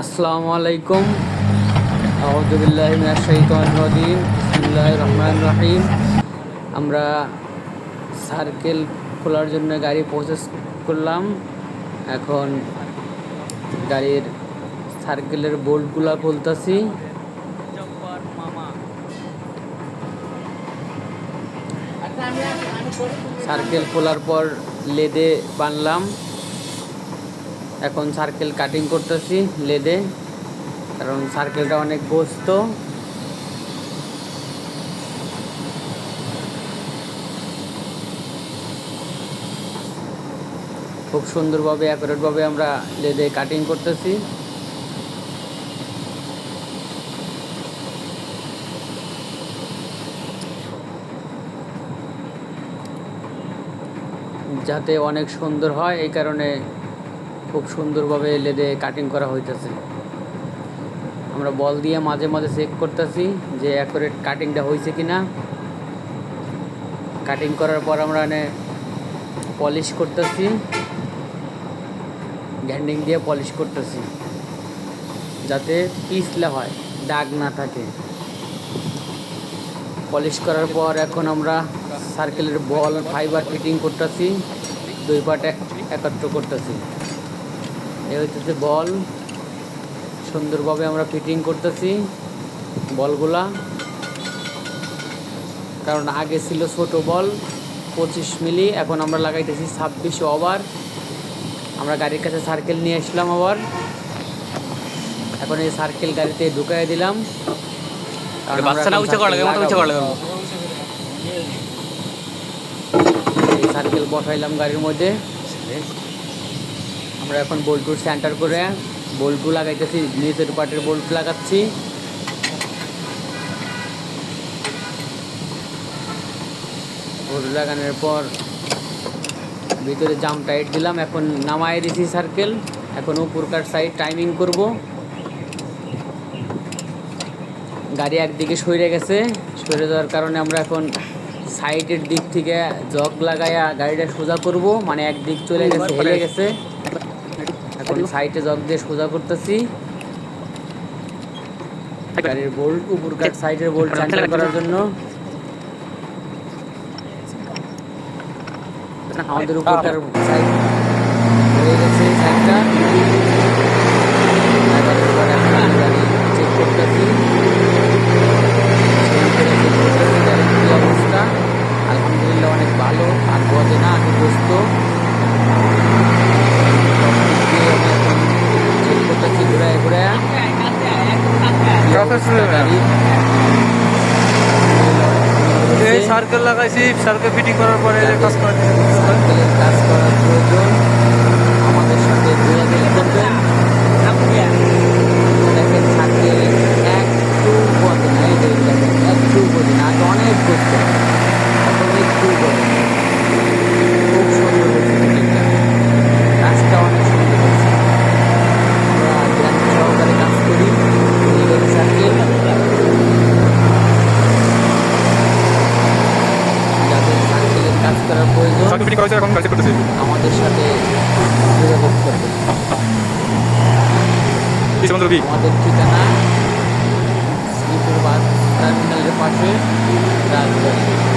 আসসালামু আলাইকুম। শাইতানির রাজিম। বিসমিল্লাহির রহমানির রহিম। আমরা সার্কেল খোলার জন্য গাড়ি প্রসেস করলাম। এখন গাড়ির সার্কেলের বোল্টগুলা খুলতাছি। সার্কেল খোলার পর লেদে বানলাম। এখন সার্কেল কাটিং করতেছি লেদে কারণ সার্কেলটা অনেক গোস্ত খুব সুন্দরভাবে অ্যাকুরেটভাবে আমরা লেদে কাটিং করতেছি। যাতে অনেক সুন্দর হয়, এই কারণে খুব সুন্দরভাবে লেদে কাটিং করা হইতেছে। আমরা বল দিয়ে মাঝে মাঝে চেক করতেছি যে অ্যাকুরেট কাটিংটা হয়েছে কি না কাটিং করার পর আমরা এনে পলিশ করতেছি। গ্যান্ডিং দিয়ে পলিশ করতেছি। যাতে পিছলে হয়, দাগ না থাকে। পলিশ করার পর এখন আমরা সার্কেলের বল ফাইবার ফিটিং করতেছি। দুই পার্ট একত্র করতেছি। এ হচ্ছে বল। সুন্দরভাবে আমরা ফিটিং করতেছি বলগুলা। কারণ আগে ছিল ছোট বল পঁচিশ মিলি এখন আমরা লাগাইতেছি ছাব্বিশ ওভার। আমরা গাড়ির কাছে সার্কেল নিয়ে আসলাম আবার। এখন এই সার্কেল গাড়িতে ঢুকাই দিলাম। সার্কেল বসাইলাম গাড়ির মধ্যে। আমরা এখন বোল্টুর সেন্টার করে বোল্টু লাগাইতেছি, নিচের পাটের বোল্ট লাগাচ্ছি। বোল্ট লাগানোর পর ভিতরে জাম টাইট দিলাম, এখন নামাই দিছি সার্কেল এখন উপরকার সাইড টাইমিং করব। গাড়ি একদিকে সরে গেছে সরে যাওয়ার কারণে আমরা এখন সাইডের দিক থেকে জগ লাগাইয়া গাড়িটা সোজা করব মানে একদিক চলে গেছে, হেলে গেছে। এখন সাইডে জগ দিয়ে সোজা করতেছি। গাড়ির বোল্ট, উপরকার সাইডের বোল্ট সেন্টার করার জন্য। আমাদের উপরকার সাইড হয়ে গেছে সাইডটা এবার এবার এখন আমি গাড়ি চেক করতেছি গাড়ির কি অবস্থা আলহামদুলিল্লাহ অনেক ভালো আর বদে না আমি বসত চেক করতেছি ঘুরায় ঘুরায় গাড়ি এই সার্কেল লাগাইছি সার্কেল ফিটিং করার পরে কাজ করে কাজ করার প্রয়োজন আমাদের সাথে যোগাযোগ করবেন দেখেন সার্কেল একটু বদে না এই যে দেখেন একটু বদে না আগে অনেক করতো এখন একটু বদে খুব সুন্দর হয়েছে ফিটিংটা কাজটা অনেক সুন্দর হয়েছে আমরা ধ্যান সহকারে কাজ করি এই সার্কেল যাদের সার্কেলের কাজ করার সার্কেল ফিটিং এখন গাড়ি করতেছে। আমাদের সাথে যোগাযোগ করবে। বিশ্ববন্ধু রবি? আমাদের ঠিকানা শ্রীপুর বাস টার্মিনালের পাশে রাজবাড়ি।